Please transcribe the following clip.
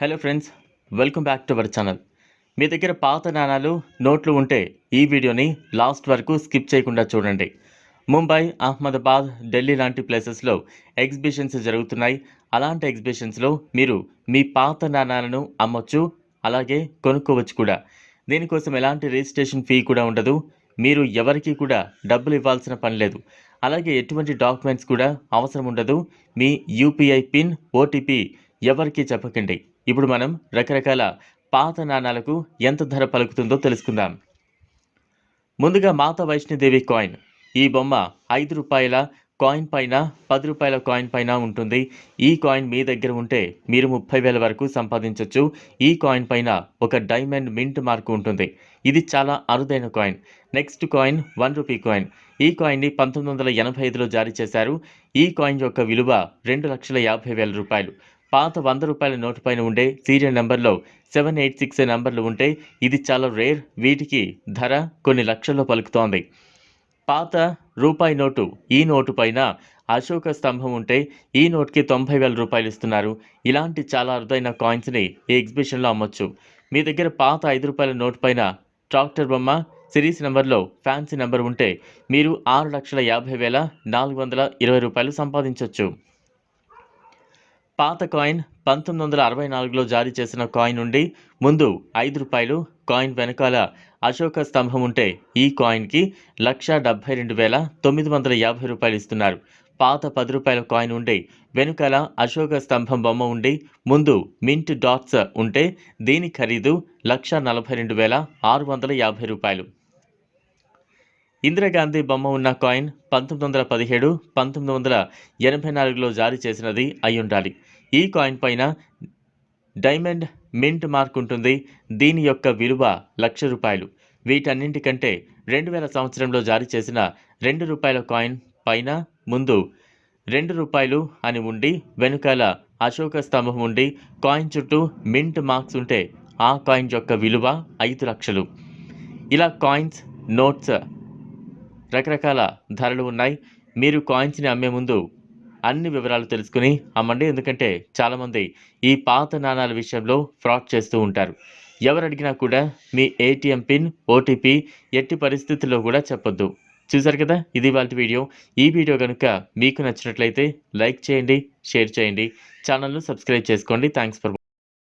Hello friends welcome back to our channel. మీ దగ్గర పాత నాణాలు నోట్లు ఉంటే ఈ వీడియోని లాస్ట్ వరకు స్కిప్ చేయకుండా చూడండి. ముంబై అహ్మదాబాద్ ఢిల్లీ లాంటి ప్లేసెస్లో ఎగ్జిబిషన్స్ జరుగుతున్నాయి. అలాంటి ఎగ్జిబిషన్స్లో మీరు మీ పాత నాణాలను అమ్మొచ్చు అలాగే కొనుక్కోవచ్చు కూడా. దీనికోసం ఎలాంటి రిజిస్ట్రేషన్ ఫీ కూడా ఉండదు. మీరు ఎవరికీ కూడా డబ్బులు ఇవ్వాల్సిన పని లేదు. అలాగే ఎటువంటి డాక్యుమెంట్స్ కూడా అవసరం ఉండదు. మీ యూపీఐ పిన్ ఓటీపీ ఎవరికీ చెప్పకండి. ఇప్పుడు మనం రకరకాల పాత నాణాలకు ఎంత ధర పలుకుతుందో తెలుసుకుందాం. ముందుగా మాత వైష్ణోదేవి కాయిన్. ఈ బొమ్మ ఐదు రూపాయల కాయిన్ పైన పది రూపాయల కాయిన్ పైన ఉంటుంది. ఈ కాయిన్ మీ దగ్గర ఉంటే మీరు ముప్పై వేల వరకు సంపాదించవచ్చు ఈ కాయిన్ పైన ఒక డైమండ్ మింట్ మార్క్ ఉంటుంది. ఇది చాలా అరుదైన coin. Next coin one rupee coin. ఈ కాయిన్ని పంతొమ్మిది వందల ఎనభై ఐదులో జారీ చేశారు. ఈ కాయిన్ యొక్క విలువ రెండు లక్షల యాభై వేల రూపాయలు. పాత వంద రూపాయల నోటు పైన ఉండే సీరియల్ నెంబర్లో సెవెన్ ఎయిట్ సిక్స్ నెంబర్లు ఉంటే ఇది చాలా రేర్ వీటికి ధర కొన్ని లక్షల్లో పలుకుతోంది. పాత రూపాయి నోటు ఈ నోటు పైన అశోక స్తంభం ఉంటే ఈ నోట్కి తొంభై వేల రూపాయలు ఇస్తున్నారు. ఇలాంటి చాలా అరుదైన కాయిన్స్ని ఈ ఎగ్జిబిషన్లో అమ్మొచ్చు. మీ దగ్గర పాత ఐదు రూపాయల నోటు పైన ట్రాక్టర్ బొమ్మ సిరీస్ నెంబర్లో ఫ్యాన్సీ నెంబర్ ఉంటే మీరు ఆరు లక్షల యాభై వేల నాలుగు వందల ఇరవై రూపాయలు సంపాదించవచ్చు పాత కాయిన్ పంతొమ్మిది వందల అరవై నాలుగులో జారీ చేసిన కాయిన్ నుండి ముందు ఐదు రూపాయలు కాయిన్ వెనకాల అశోక స్తంభం ఉంటే ఈ కాయిన్కి లక్ష డెబ్బై రెండు వేల తొమ్మిది వందల యాభై రూపాయలు ఇస్తున్నారు. పాత పది రూపాయల కాయిన్ ఉండి వెనుకల అశోక స్తంభం బొమ్మ ఉండి ముందు మింట్ డాట్స్ ఉంటే దీని ఖరీదు లక్ష నలభై రెండు వేల ఆరు వందల యాభై రూపాయలు. ఇందిరాగాంధీ బొమ్మ ఉన్న కాయిన్ పంతొమ్మిది వందల పదిహేడు పంతొమ్మిది వందల ఎనభై నాలుగులో జారీ చేసినది అయి ఉండాలి ఈ కాయిన్ పైన డైమండ్ మింట్ మార్క్ ఉంటుంది. దీని యొక్క విలువ లక్ష రూపాయలు. వీటన్నింటికంటే రెండు వేల సంవత్సరంలో జారీ చేసిన రెండు రూపాయల కాయిన్ పైన ముందు రెండు రూపాయలు అని ఉండి వెనుకాల అశోక స్తంభం ఉండి కాయిన్ చుట్టూ మింట్ మార్క్స్ ఉంటే ఆ కాయిన్ యొక్క విలువ ఐదు లక్షలు. ఇలా కాయిన్స్ నోట్స్ రకరకాల ధరలు ఉన్నాయి. మీరు కాయిన్స్ని అమ్మే ముందు అన్ని వివరాలు తెలుసుకుని అమ్మండి. ఎందుకంటే చాలామంది ఈ పాత నాణాల విషయంలో ఫ్రాడ్ చేస్తూ ఉంటారు. ఎవరు అడిగినా కూడా మీ ఏటీఎం పిన్ ఓటీపీ ఎట్టి పరిస్థితుల్లో కూడా చెప్పొద్దు. చూసారు కదా? ఇది వాళ్ళ వీడియో. ఈ వీడియో కనుక మీకు నచ్చినట్లయితే లైక్ చేయండి షేర్ చేయండి. ఛానల్ను సబ్స్క్రైబ్ చేసుకోండి. Thanks for